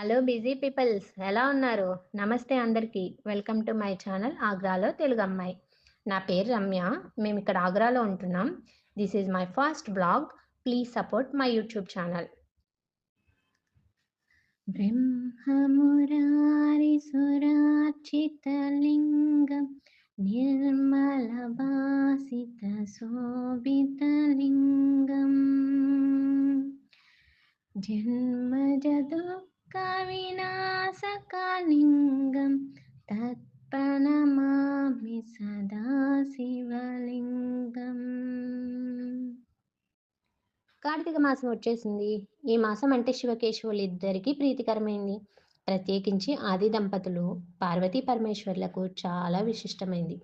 Hello busy peoples ఎలా ఉన్నారు? నమస్తే అందరికీ. వెల్కమ్ టు మై ఛానల్ ఆగ్రాలో తెలుగు అమ్మాయి. నా పేరు రమ్య. మేము ఇక్కడ ఆగ్రాలో ఉంటున్నాం. This is my first vlog please support my YouTube channel బ్రహ్మమురారిసురార్చితలింగం నిర్మలభాసిత శోభితలింగం జన్మజదుఃఖ కవినాశకలింగం తత్ప్రణమామి సదాశివలింగం. కార్తీక మాసం వచ్చేసింది. ఈ మాసం అంటే శివకేశవులు ఇద్దరికీ ప్రీతికరమైంది. ప్రత్యేకించి ఆది దంపతులు పార్వతీ పరమేశ్వర్లకు చాలా విశిష్టమైంది.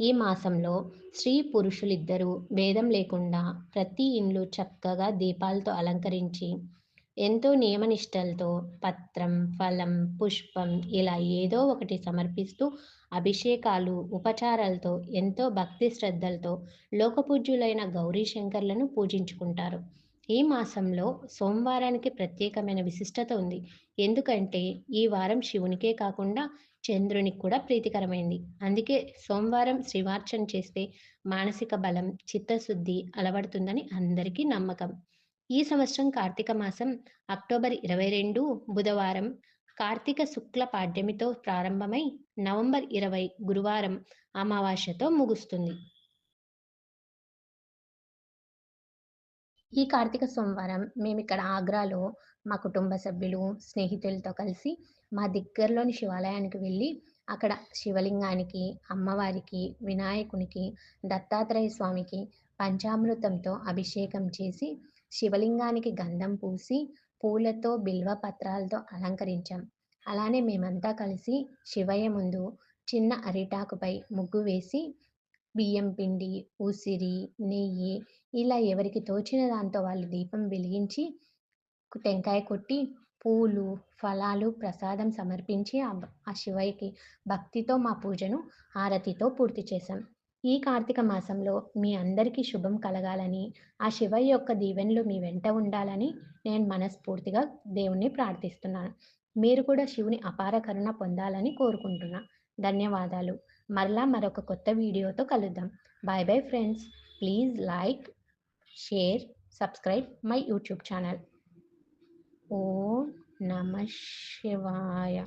ఈ మాసంలో స్త్రీ పురుషులిద్దరూ భేదం లేకుండా ప్రతి ఇండ్లు చక్కగా దీపాలతో అలంకరించి ఎంతో నియమనిష్టలతో పత్రం ఫలం పుష్పం ఇలా ఏదో ఒకటి సమర్పిస్తూ అభిషేకాలు ఉపచారాలతో ఎంతో భక్తి శ్రద్ధలతో లోకపూజ్యులైన గౌరీ శంకర్లను పూజించుకుంటారు. ఈ మాసంలో సోమవారానికి ప్రత్యేకమైన విశిష్టత ఉంది. ఎందుకంటే ఈ వారం శివునికే కాకుండా చంద్రునికి కూడా ప్రీతికరమైంది. అందుకే సోమవారం శ్రీవార్చన చేస్తే మానసిక బలం చిత్తశుద్ధి అలవడుతుందని అందరికీ నమ్మకం. ఈ సంవత్సరం కార్తీక మాసం అక్టోబర్ ఇరవై రెండు బుధవారం. కార్తీక శుక్ల పాడ్యమితో ప్రారంభమై నవంబర్ ఇరవై గురువారం అమావాస్యతో ముగుస్తుంది. ఈ కార్తీక సోమవారం మేము ఇక్కడ ఆగ్రాలో మా కుటుంబ సభ్యులు స్నేహితులతో కలిసి మా దగ్గరలోని శివాలయానికి వెళ్ళి అక్కడ శివలింగానికి అమ్మవారికి వినాయకునికి దత్తాత్రేయ స్వామికి పంచామృతంతో అభిషేకం చేసి శివలింగానికి గంధం పూసి పూలతో బిల్వ పత్రాలతో అలంకరించాం. అలానే మేమంతా కలిసి శివయ్య ముందు చిన్న అరిటాకుపై ముగ్గు వేసి బియ్యం పిండి ఉసిరి నెయ్యి ఇలా ఎవరికి తోచిన దాంతో వాళ్ళు దీపం వెలిగించి టెంకాయ కొట్టి పూలు ఫలాలు ప్రసాదం సమర్పించి ఆ శివయ్యకి భక్తితో మా పూజను హారతితో పూర్తి చేశాం. ఈ కార్తీక మాసంలో మీ అందరికీ శుభం కలగాలని ఆ శివయ్య యొక్క దీవెనలు మీ వెంట ఉండాలని నేను మనస్ఫూర్తిగా దేవుణ్ణి ప్రార్థిస్తున్నాను. మీరు కూడా శివుని అపార కరుణ పొందాలని కోరుకుంటున్నా. ధన్యవాదాలు. మరలా మరొక కొత్త వీడియోతో కలుద్దాం. Bye bye friends please like share subscribe my YouTube channel ఓ నమ శివాయ.